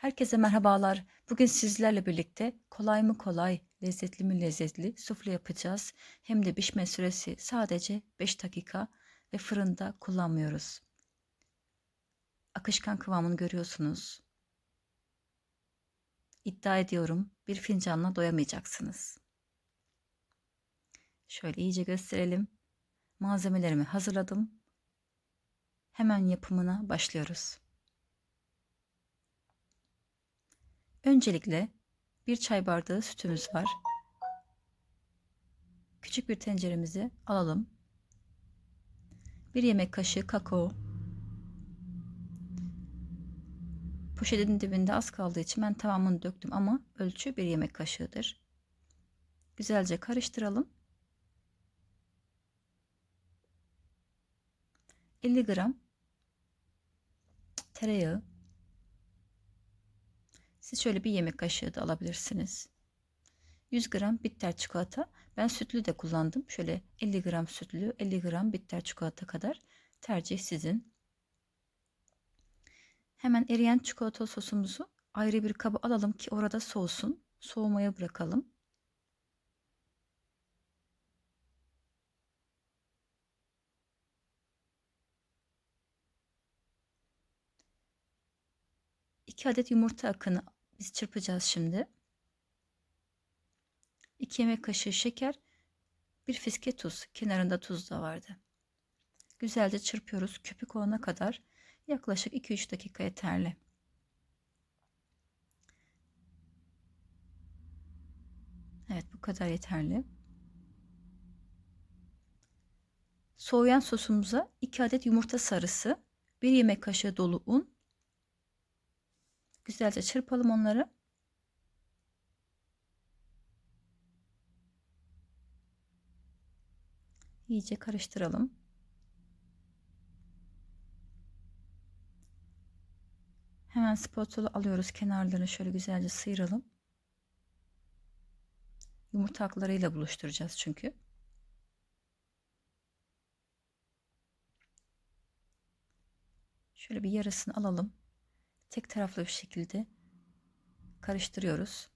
Herkese merhabalar. Bugün sizlerle birlikte kolay mı kolay, lezzetli mi lezzetli sufle yapacağız. Hem de pişme süresi sadece 5 dakika ve fırında kullanmıyoruz. Akışkan kıvamını görüyorsunuz. İddia ediyorum bir fincanla doyamayacaksınız. Şöyle iyice gösterelim. Malzemelerimi hazırladım. Hemen yapımına başlıyoruz. Öncelikle bir çay bardağı sütümüz var. Küçük bir tenceremizi alalım. Bir yemek kaşığı kakao. Poşetin dibinde az kaldığı için ben tamamını döktüm ama ölçü bir yemek kaşığıdır. Güzelce karıştıralım. 50 gram tereyağı siz şöyle bir yemek kaşığı da alabilirsiniz. 100 gram bitter çikolata. Ben sütlü de kullandım. Şöyle 50 gram sütlü, 50 gram bitter çikolata kadar tercih sizin. Hemen eriyen çikolata sosumuzu ayrı bir kaba alalım ki orada soğusun. Soğumaya bırakalım. İki adet yumurta akını biz çırpacağız şimdi. 2 yemek kaşığı şeker, bir fiske tuz. Kenarında tuz da vardı. Güzelce çırpıyoruz. Köpük olana kadar yaklaşık 2-3 dakika yeterli. Evet bu kadar yeterli. Soğuyan sosumuza 2 adet yumurta sarısı, 1 yemek kaşığı dolu un, Güzelce çırpalım onları. İyice karıştıralım. Hemen spatula alıyoruz. Kenarlarını şöyle güzelce sıyıralım. Yumurta aklarıyla buluşturacağız çünkü. Şöyle bir yarısını alalım tek taraflı bir şekilde karıştırıyoruz.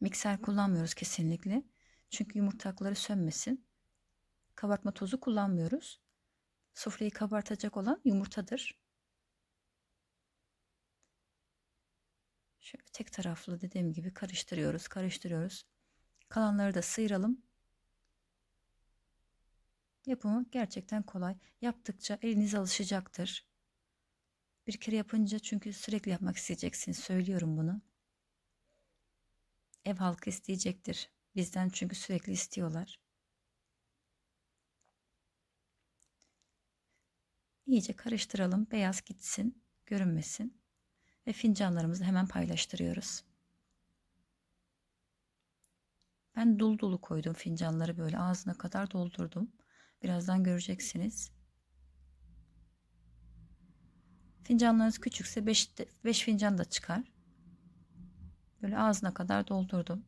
Mikser kullanmıyoruz kesinlikle. Çünkü yumurtakları sönmesin. Kabartma tozu kullanmıyoruz. Sufleyi kabartacak olan yumurtadır. Şöyle tek taraflı dediğim gibi karıştırıyoruz, karıştırıyoruz. Kalanları da sıyıralım. Yapımı gerçekten kolay. Yaptıkça eliniz alışacaktır. Bir kere yapınca çünkü sürekli yapmak isteyeceksiniz. Söylüyorum bunu. Ev halkı isteyecektir. Bizden çünkü sürekli istiyorlar. İyice karıştıralım. Beyaz gitsin, görünmesin. Ve fincanlarımızı hemen paylaştırıyoruz. Ben dul dolu koydum fincanları böyle ağzına kadar doldurdum. Birazdan göreceksiniz. Fincanlarınız küçükse 5, 5 fincan da çıkar. Böyle ağzına kadar doldurdum.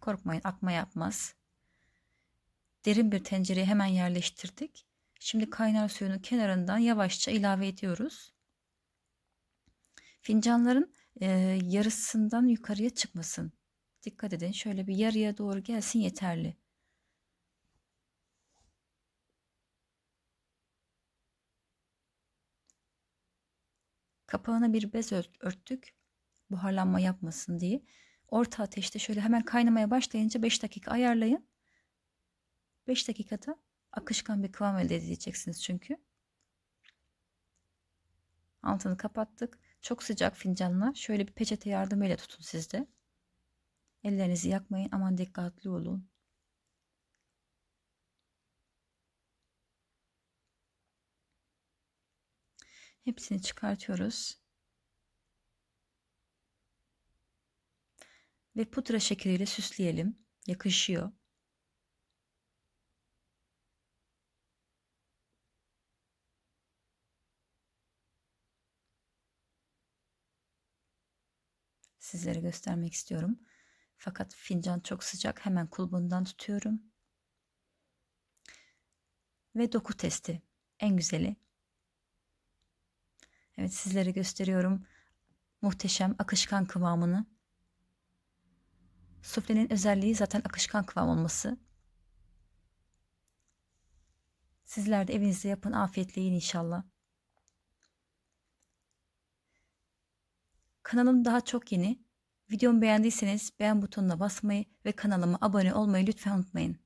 Korkmayın akma yapmaz. Derin bir tencereye hemen yerleştirdik. Şimdi kaynar suyunu kenarından yavaşça ilave ediyoruz. Fincanların e, yarısından yukarıya çıkmasın. Dikkat edin şöyle bir yarıya doğru gelsin yeterli. Kapağına bir bez örttük. Buharlanma yapmasın diye. Orta ateşte şöyle hemen kaynamaya başlayınca 5 dakika ayarlayın. 5 dakikada akışkan bir kıvam elde edeceksiniz çünkü. Altını kapattık. Çok sıcak fincanlar. Şöyle bir peçete yardımıyla tutun sizde. Ellerinizi yakmayın. Aman dikkatli olun. Hepsini çıkartıyoruz. Ve pudra şekeriyle süsleyelim. Yakışıyor. Sizlere göstermek istiyorum. Fakat fincan çok sıcak. Hemen kulbundan tutuyorum. Ve doku testi. En güzeli. Evet sizlere gösteriyorum muhteşem akışkan kıvamını. Suflenin özelliği zaten akışkan kıvam olması. Sizler de evinizde yapın afiyetle yiyin inşallah. Kanalım daha çok yeni. Videomu beğendiyseniz beğen butonuna basmayı ve kanalıma abone olmayı lütfen unutmayın.